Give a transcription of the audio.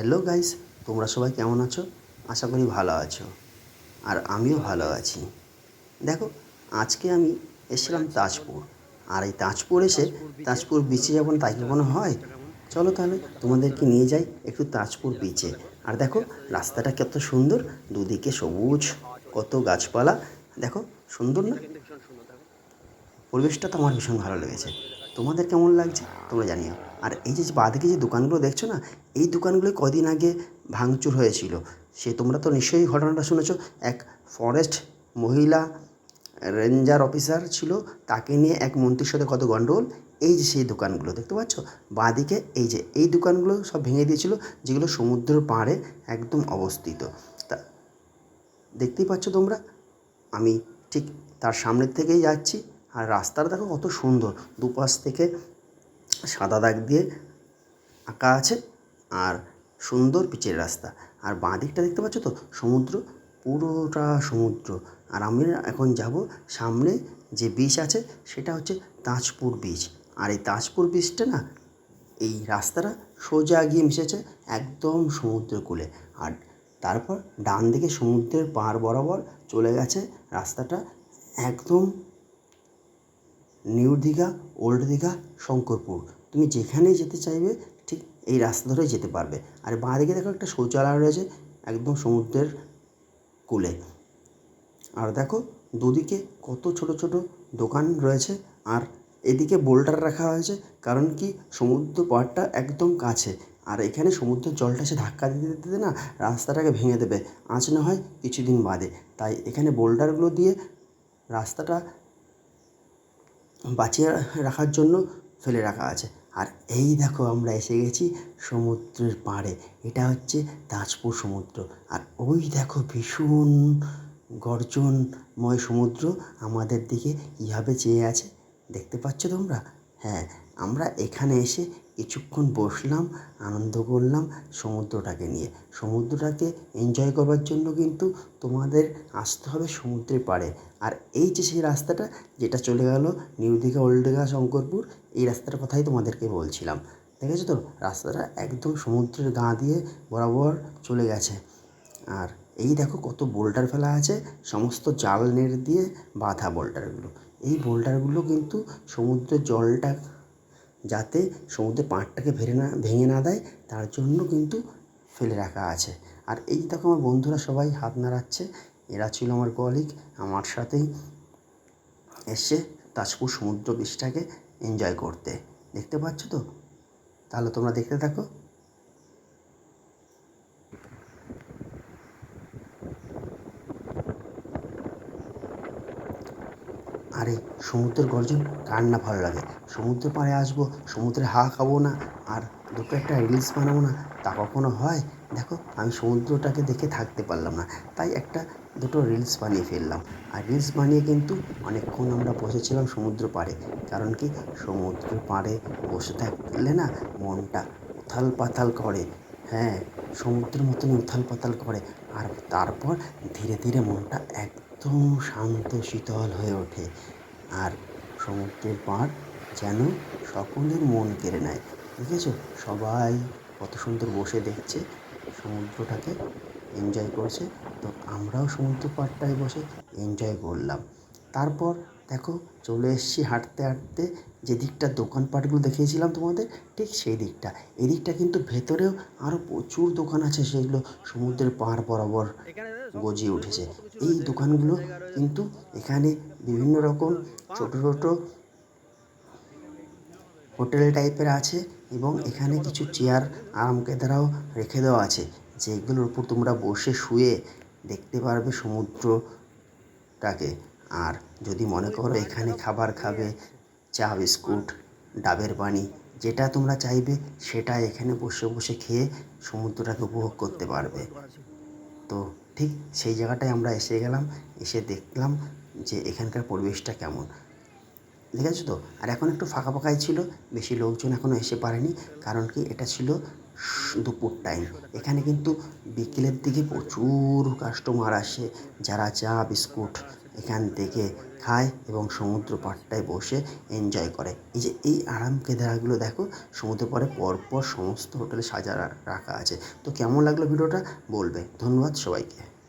Hello guys, তোমরা সবাই কেমন আছো? আশা করি ভালো আছো। আর আমিও ভালো আছি। দেখো, আজকে আমি এসেছিলাম তাজপুর। আর এই তাজপুর এসে তাজপুর বিচে যাব না তাই কি কোনো হয়, চলো তাহলে তোমাদেরকে নিয়ে যাই একটু তাজপুর বিচে আর দেখো, রাস্তাটা কত সুন্দর, দুদিকে সবুজ, কত গাছপালা। দেখো, সুন্দর না? পরিবেশটা তো আমার ভীষণ ভালো লেগেছে। তোমাদের কেমন লাগছে তোমরা জানিও। আর এই যে বাঁদিকে যে দোকানগুলো দেখছ না, এই দোকানগুলো কদিন আগে ভাঙচুর হয়েছিল। সে তোমরা তো নিশ্চয়ই ঘটনাটা শুনেছো, এক ফরেস্ট মহিলা রেঞ্জার অফিসার ছিল, তাকে নিয়ে এক মন্ত্রীর সাথে কত গণ্ডগোল এই যে সেই দোকানগুলো দেখতে পাচ্ছ? বাঁদিকে এই যে, এই দোকানগুলো সব ভেঙে দিয়েছিল, যেগুলো সমুদ্রের পাড়ে একদম অবস্থিত। তা দেখতেই পাচ্ছ তোমরা, আমি ঠিক তার সামনের থেকেই যাচ্ছি। আর রাস্তাটা দেখো কত সুন্দর। দুপাশ থেকে সাদা দাগ দিয়ে আঁকা আছে আর সুন্দর পিচের রাস্তা। আর বাঁ দিকটা দেখতে পাচ্ছ তো? সমুদ্র, পুরোটা সমুদ্র। আর আমি এখন যাব সামনে যে বিচ আছে, সেটা হচ্ছে তাজপুর বিচ আর এই তাজপুর বিচটা না, এই রাস্তাটা সোজা গিয়ে মিশেছে একদম সমুদ্রের কূলে। আর তারপর ডান দিকে সমুদ্রের পাড় বরাবর চলে গেছে রাস্তাটা একদম নিউ দীঘা, ওল্ড দীঘা, শঙ্করপুর। তুমি যেখানেই যেতে চাইবে, ঠিক এই রাস্তা ধরেই যেতে পারবে। আর বাঁ দিকে দেখো একটা শৌচালয় রয়েছে, একদম সমুদ্রের কূলে। আর দেখো, দুদিকে কত ছোট ছোট দোকান রয়েছে, আর এদিকে বোল্ডার রাখা হয়েছে, কারণ কি সমুদ্র পাড়টা একদম কাছে। আর এখানে সমুদ্রের জলটা এসে ধাক্কা দিতে দিতে না রাস্তাটাকে ভেঙে দেবে। আঁচ না হয় কিছুদিন বাদে। তাই এখানে বোল্ডারগুলো দিয়ে রাস্তাটা বাঁচিয়ে রাখার জন্য ফেলে রাখা আছে। আর এই দেখো আমরা এসে গেছি সমুদ্রের পাড়ে। এটা হচ্ছে তাজপুর সমুদ্র। আর ওই দেখো ভীষণ গর্জনময় সমুদ্র আমাদের দিকে কীভাবে চেয়ে আছে, দেখতে পাচ্ছ তোমরা? হ্যাঁ আমরা এখানে এসে কিছুক্ষণ বসলাম, আনন্দ করলাম সমুদ্রটাকে নিয়ে। সমুদ্রটাকে এনজয় করবার জন্য কিন্তু তোমাদের আসতে হবে সমুদ্রের পাড়ে। আর এই যে সেই রাস্তাটা যেটা চলে গেল নিউ দীঘা, ওল্ড দীঘা, শঙ্করপুর, এই রাস্তাটার কথাই তোমাদেরকে বলছিলাম। দেখেছ তো? রাস্তাটা একদম সমুদ্রের গা দিয়ে বরাবর চলে গেছে। আর এই দেখো কত বোল্ডার ফেলা আছে, সমস্ত জাল নেট দিয়ে বাঁধা বোল্ডারগুলো। এই বোল্ডারগুলো কিন্তু সমুদ্রের জলটা যাতে সমুদ্রে পাঁটটাকে ভেঙে না ভেঙে না দেয়, তার জন্য কিন্তু ফেলে রাখা আছে। আর এই দেখো আমার বন্ধুরা সবাই হাত নাড়াচ্ছে। এরা ছিল আমার কলিগ আমার সাথেই এসে তাজপুর সমুদ্র বিচটাকে এনজয় করতে। দেখতে পাচ্ছ তো? তাহলে তোমরা দেখতে থাকো। আরে, সমুদ্রের গর্জন কার না ভালো লাগে? সমুদ্র পাড়ে আসব, সমুদ্রে হা খাব না, আর দুটো একটা রিলস বানাবো না, তা কখনো হয়? দেখো, আমি সমুদ্রটাকে দেখে থাকতে পারলাম না, তাই একটা দুটো রিলস বানিয়ে ফেললাম। আর রিলস বানিয়ে কিন্তু অনেকক্ষণ আমরা বসেছিলাম সমুদ্র পাড়ে, কারণ কি সমুদ্র পাড়ে বসে থাকলে না মনটা উথাল পাথাল করে হ্যাঁ সমুদ্রের মতন উথাল পাতাল করে, আর তারপর ধীরে ধীরে মনটা একদম শান্ত শীতল হয়ে ওঠে আর সমুদ্রের পাড় যেন সকলের মন কেড়ে নেয়। দেখেছ? সবাই কত সুন্দর বসে দেখছে, সমুদ্রটাকে এনজয় করছে। তো আমরাও সমুদ্র পাড়টায় বসে এনজয় করলাম। তারপর দেখো, চলে এসেছি হাঁটতে হাঁটতে যে দিকটা দোকানপাটগুলো দেখিয়েছিলাম তোমাদের, ঠিক সেই দিকটা। এদিকটা কিন্তু ভেতরেও আরও প্রচুর দোকান আছে, সেগুলো সমুদ্রের পাড় বরাবর। গজিয়ে উঠেছে। এই দোকানগুলো কিন্তু এখানে বিভিন্ন রকম ছোটো ছোটো হোটেল টাইপের আছে এবং এখানে কিছু চেয়ার আরাম কেদারাও রেখে দেওয়া আছে। যেগুলোর উপর তোমরা বসে শুয়ে দেখতে পারবে সমুদ্রটাকে। আর যদি মনে করো এখানে খাবার খাবে, চা, বিস্কুট, ডাবের পানি, যেটা তোমরা চাইবে সেটা এখানে বসে বসে খেয়ে সমুদ্রটাকে উপভোগ করতে পারবে। তো ঠিক সেই জায়গাটায় আমরা এসে গেলাম, এসে দেখলাম যে এখানকার পরিবেশটা কেমন। ঠিক আছে তো? আর এখন একটু ফাঁকা ফাঁকাই ছিল, বেশি লোকজন এখনও এসে পারেনি, কারণ কি এটা ছিল দুপুর টাইম এখানে কিন্তু বিকেলের দিকে প্রচুর কাস্টমার আসে যারা চা, বিস্কুট এখান থেকে খায় এবং সমুদ্র পাড়টায় বসে এনজয় করে। এই যে এই আরাম কেদারাগুলো দেখো সমুদ্র পরে পরপর সমস্ত হোটেলে সাজা রাখা আছে। তো কেমন লাগল ভিডিওটা? বলবে। ধন্যবাদ সবাইকে।